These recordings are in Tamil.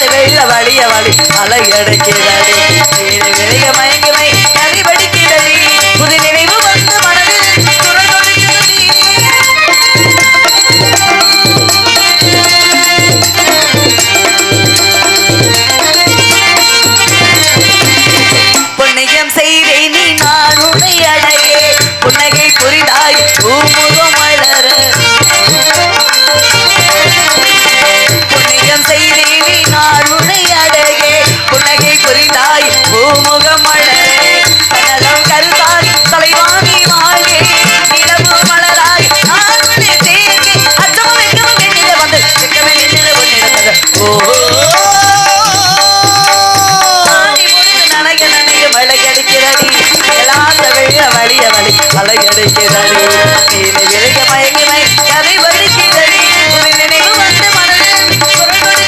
தேவை வழிய வழி அலையடைக்கிறடி புரிதாய் புண்ணியம் செய்தேன் நான் புன்னகை புரிதாய் பூமுகம் வளர கனலம் கருதாய் தலைவாணி மாயே நிலவு மலராய் நான் உன்னை சேர்க்கை அச்சமும் வெட்கமும் வந்து. ஓ மலையடிக்கிறடி நீல விளைய கதை ஒரு நினைவு வந்து மனதில் குரல்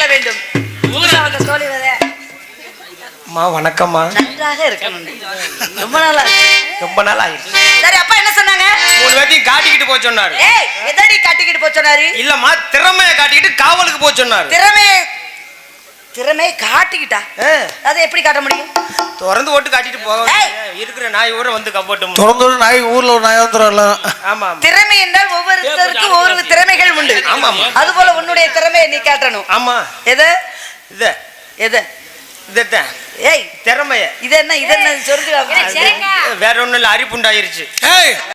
வாழ வேண்டும். அம்மா வணக்கம்மா. நன்றாக இருக்கணும். ரொம்ப நாளா ரொம்ப நாள் ஆயிடுச்சு சரி அப்பா என்ன சொன்னாங்க? மூணு பேர்த்தையும் காட்டிக்கிட்டு போக சொன்னாரு. ஏய் எதடி காட்டிக்கிட்டு போச் சொன்னாரு? இல்லம்மா திறமைய காட்டிக்கிட்டு காவலுக்கு போக சொன்னாரு. திறமை காட்டிக்கிட்டா. ஆ, அதை எப்படி காட்ட முடியும்? திறந்து போட்டு காட்டிட்டு போக. இருக்கிற நாய் ஊரை வந்து கப்பட்டும். திறந்து ஒரு நாய் ஊர்ல ஒரு நாய் வந்துடும்ல ஆமா. திறமை என்றால் ஒவ்வொருத்தருக்கும் ஒவ்வொரு திறமைகள் உண்டு. ஆமா. அது போல உன்னுடைய திறமையை நீ காட்டணும். ஆமா. எது? இத. எது? இதத்தான் ஏய். திறமைய. இது என்ன இது என்ன சொல்லுங்க வேற ஒண்ணும் இல்ல அரிப்புண்டாயிருச்சு ஏய்.